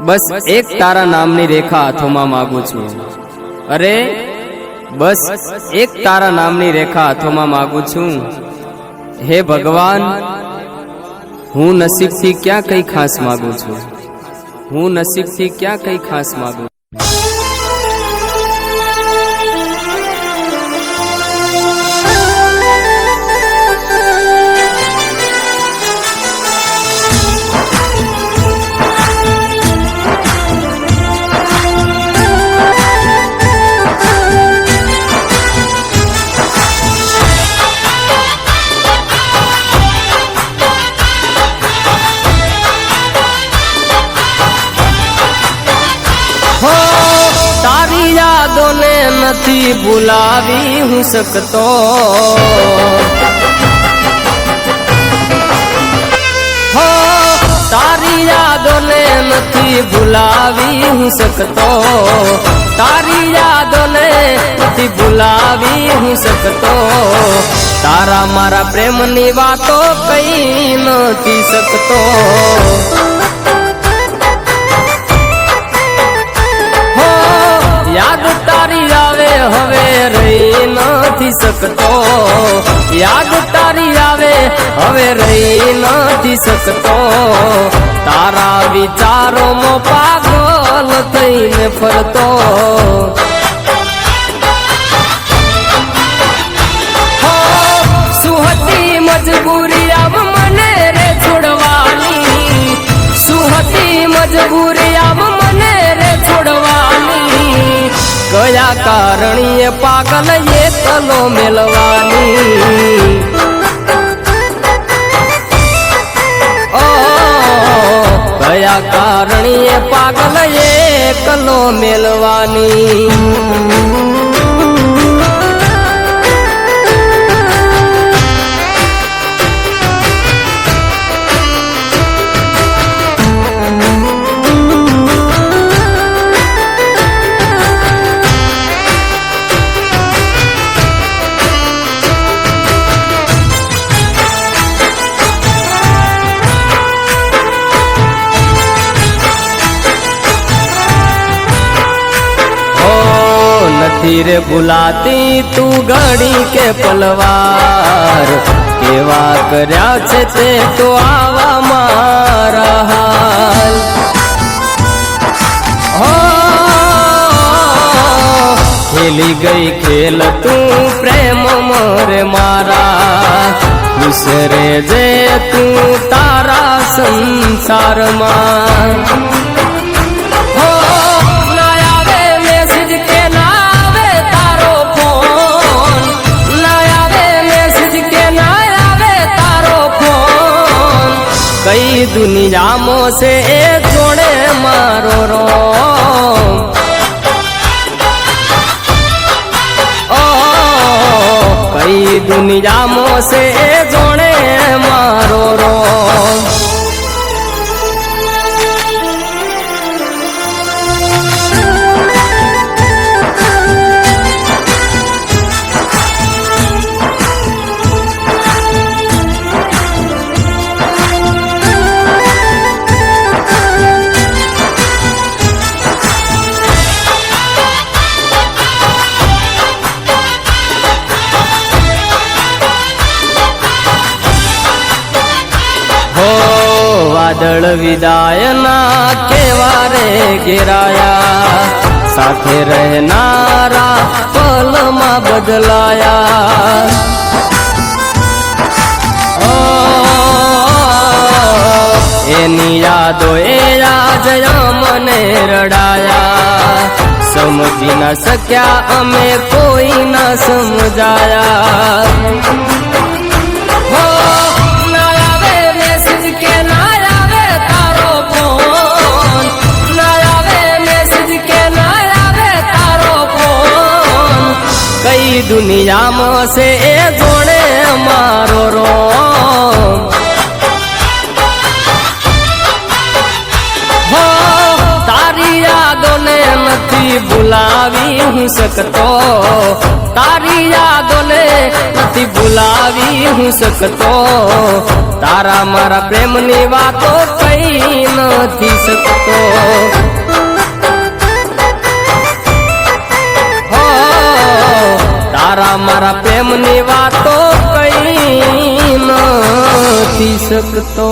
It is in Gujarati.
બસ એક તારા નામની રેખા હાથોમાં માગું છું. અરે, બસ એક તારા નામની રેખા હાથોમાં માગું છું. હે ભગવાન, હું નસીબથી ક્યાં કઈ ખાસ માગું છું? હું નસીબથી ક્યાં કઈ ખાસ માંગુ હો, તારી યાદોને નથી ભૂલાવી હું શકતો. હો, તારી યાદોને નથી ભૂલાવી હું શકતો. તારી યાદોને નથી ભૂલાવી હું શકતો. તારા મારા પ્રેમની વાતો કઈ નથી શકતો. નથી શકતો. યાદ તારી આવે હવે રહી નથી શકતો. તારા વિચારોમાં પાગલ થઈને ફરતો. કયા કારણીએ પાગલ એકલો મેલવાની. ઓ કયા કારણીએ પાગલ એકલો મેલવાની. ઓ નથી રે ભૂલાતી તું ઘડી કે પલવાર. કેવા કર્યા છે તે તો આવા મારા હાલ. ખેલી ગઈ ખેલ તું પ્રેમ મોરે મારા. ખુશ રે જે તું તારા સંસારમાં. કઈ દુનિયામાં છે એ જોડે મારો રો કઈ દુનિયામાં છે એ જોડે મારો રોમ. વાદળ વિદાયના કેવા રે ઘેરાયા. સાથે રહેનારા પલમાં બદલાયા. એની યાદો એ આજ મને રડાયા. સમજી ન શક્યા અમે કોઈ ન સમજાયા. દુનિયામાં છે એ જોડે મારો રોમ. તારી યાદોને નથી ભૂલા ભૂલાવી હું શકતો. તારી યાદોને નથી ભૂલાવી હું શકતો. તારા મારા પ્રેમની વાતો કઈ નથી શકતો. તારા મારા પ્રેમની વાતો કઈ નથી શકતો.